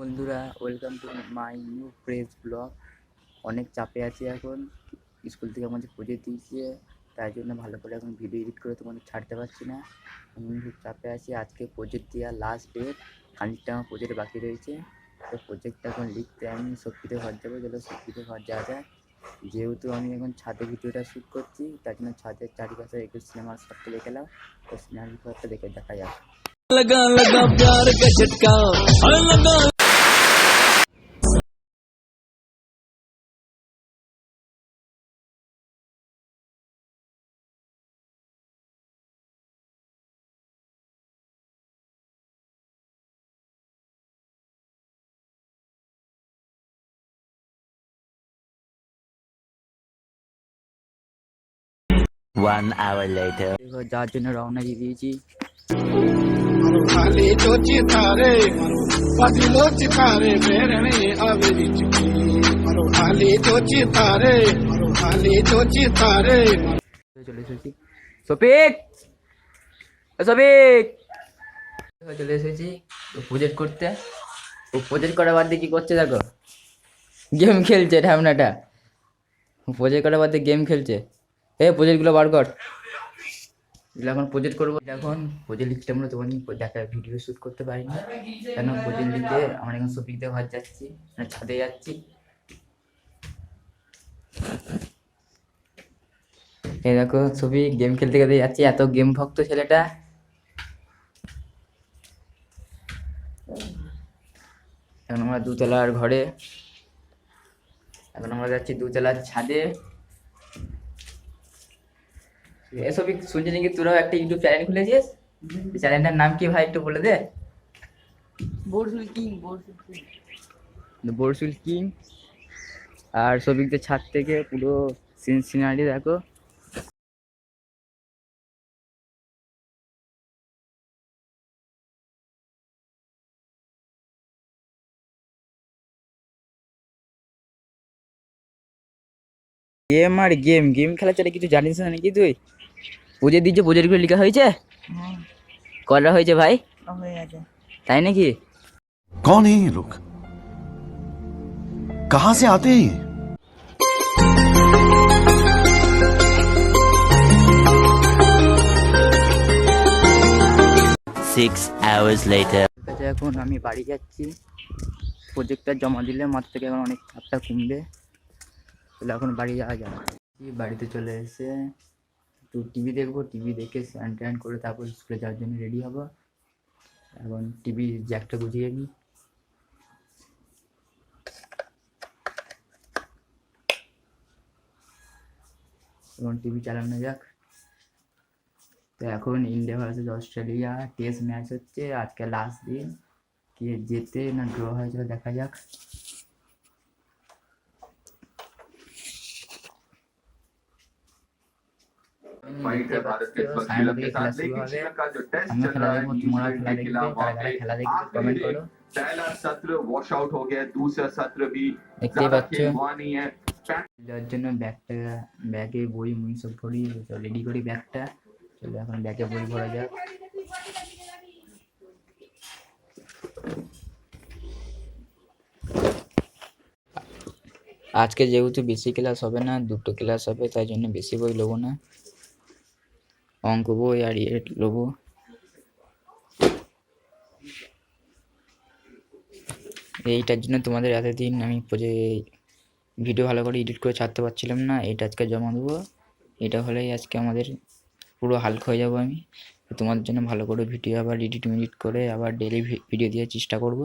বন্ধুরা welcome to my new fresh blog অনেক চাপে আছি এখন স্কুল থেকে আমাদের প্রজেক্ট দিয়েছে তাই জন্য ভালো করে এখন ভিডিও এডিট করে তোমাদের ছাড়তে পারছি না আমি খুব চাপে আছি আজকে প্রজেক্ট দেওয়ার লাস্ট ডেট খানিকটা আমার প্রজেক্ট বাকি রয়েছে তো প্রজেক্টটা এখন লিখতে আমি শক্তিতে ঘর যাবো চলো শক্তিতে ঘর যাওয়া যায় যেহেতু আমি এখন ছাদে ভিডিওটা শ্যুট করছি তার জন্য ছাদের চারিপাশে একটু সিনেমার শটটা দেখে নাও তো সিনেমার শটটা দেখে দেখা যাক लगा लगा प्यार का झटका हर लगा One hour later. যাওয়ার জন্য রওনা দিয়ে দিয়েছি। খালি তো চিতারে বাজিল চিতারে বেরণে আবেরি চুকি মারো খালি তো চিতারে মারো খালি তো চিতারে চলে এসেছি। সপিক সপিক চলে এসেছি প্রজেক্ট করতে। ও প্রজেক্ট করার বাদে কি করছে দেখো? গেম খেলছে ঢ্যামনাটা প্রজেক্ট করার বাদে গেম খেলছে। এ প্রজেক্টগুলো বার কর। এখন প্রজেক্ট করব। এখন প্রজেক্ট লিখতে আমরা তোমার দেখা ভিডিও শ্যুট করতে পারিনি। কেন? প্রজেক্ট লিখতে আমরা এখন সফিক দিয়ে ঘর যাচ্ছি মানে ছাদে যাচ্ছি। এই দেখো, ছবি গেম খেলতে খেলতে যাচ্ছি। এত গেম ভক্ত ছেলেটা। এখন আমরা দুতলার ঘরে। এখন আমরা যাচ্ছি দুতলার ছাদে। এসব শুনছি নাকি? তোরাও একটা ইউটিউব চ্যানেল খুলেছিস? চ্যানেলটার নাম কি ভাই একটু বলে দে। বরসুল কিং বরসুল কিং। বরসুল কিং। আর সবিকদের ছাদ থেকে পুরো সিন সিনারি দেখো। গেম আর গেম গেম খেলা ছাড়া কিছু জানিস না নাকি তুই? পুজো দিচ্ছে প্রজেক্টগুলো লেখা হয়েছে? হ্যাঁ। করা হয়েছে ভাই? তাই নাকি? কন এই লোক কাহা সে আতে সিক্স আওয়ার্স লেটার এখন আমি বাড়ি যাচ্ছি। প্রজেক্টটা জমা দিলে মাথা থেকে এখন অনেক চাপটা কমবে। তাহলে এখন বাড়ি যাওয়া যাবে। বাড়িতে চলে এসে একটু টিভি দেখব টিভি দেখে স্ট্যান্ড ট্যান্ড করে তারপর স্কুলে যাওয়ার জন্য রেডি হব। এখন টিভি জ্যাকটা বুঝিয়ে নিই। এখন টিভি চালানো যাক। তো এখন India versus Australia test match হচ্ছে, আজকে লাস্ট দিন। কে জেতে না ড্র হয়েছে, দেখা যাক। দেখতে পাচ্ছ, সায়ন থেকে খেলা শুরু হবে। আমিও খেলা দেখবো, তোমরাও খেলা দেখবে, কারা কারা খেলা দেখবে, comment করো। पहला सत्र वॉश आउट हो गया दूसरा सत्र भी দেখতেই ज्यादा পাচ্ছ खेल हुआ नहीं है যার জন্য ব্যাগটা ব্যাগে বই মুই সব ভরি রেডি করি ব্যাগটা চলো এখন ব্যাগে বই ভরা যাক আজকে যেহেতু বেশি ক্লাস হবে না দুটো ক্লাস হবে তাই জন্য বেশি বই নেবো না অঙ্ক বই আর ইয়ে নেব এইটার জন্য তোমাদের এতদিন আমি ভিডিও ভালো করে এডিট করে ছাড়তে পারছিলাম না, এটা আজকে জমা দেবো। এটা হলেই আজকে আমাদের পুরো হালকা হয়ে যাব আমি। তোমাদের জন্য ভালো করে ভিডিও আবার এডিট মিডিট করে আবার ডেলি ভিডিও দেওয়ার চেষ্টা করব।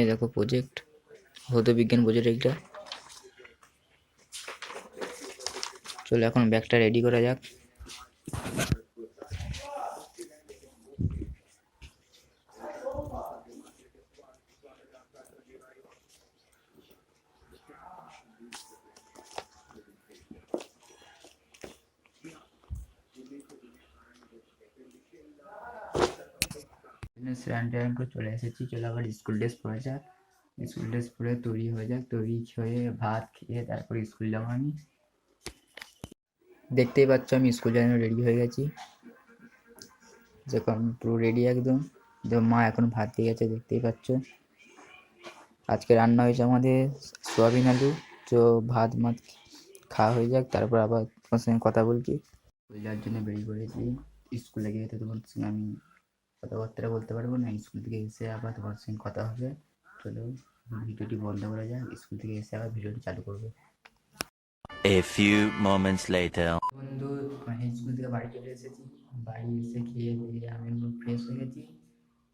এই দেখো প্রজেক্ট ভৌত বিজ্ঞান প্রজেক্ট এইটা। চলো এখন ব্যাগটা রেডি করা যাক। করে চলে এসেছি, চলে আবার স্কুল ড্রেস পরে যাক। স্কুল ড্রেস পরে তৈরি হয়ে যাক, তৈরি হয়ে ভাত খেয়ে তারপর স্কুল যাব আমি। দেখতেই পাচ্ছ আমি স্কুল যাওয়ার রেডি হয়ে গেছি। আমি পুরো রেডি একদম। মা এখন ভাত দিয়ে গেছে, দেখতেই পাচ্ছ। আজকে রান্না হয়েছে আমাদের সোয়াবিন আলু। তো ভাত মাত খাওয়া হয়ে যাক, তারপর আবার তোমার সঙ্গে কথা বলছি। স্কুল যাওয়ার জন্য বেরিয়ে পড়েছি। স্কুলে গিয়ে তো তোমার সঙ্গে আমি কথাবার্তা বলতে পারব না। স্কুল থেকে এসে আবার তোমার সঙ্গে কথা হবে। চলো ভিডিওটি বন্ধ করা যাক। স্কুল থেকে এসে আবার ভিডিওটি চালু করব। A few moments later. বন্ধু স্কুল থেকে বাড়ি চলে এসেছি। বাড়ি এসে খেয়ে দিয়ে আমি ফ্রেশ হয়ে গেছি।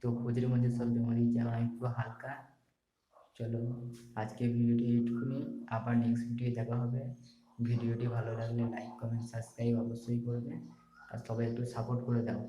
তো কোচের মধ্যে সব জমা দিয়েছি, আমার আমি পুরো হালকা। চলো, আজকে ভিডিওটি এইটুকুনি আবার নেক্সট ভিডিও দেখা হবে। ভিডিওটি ভালো লাগলে লাইক কমেন্ট সাবস্ক্রাইব অবশ্যই করবে। আর সবাই একটু সাপোর্ট করে দাও.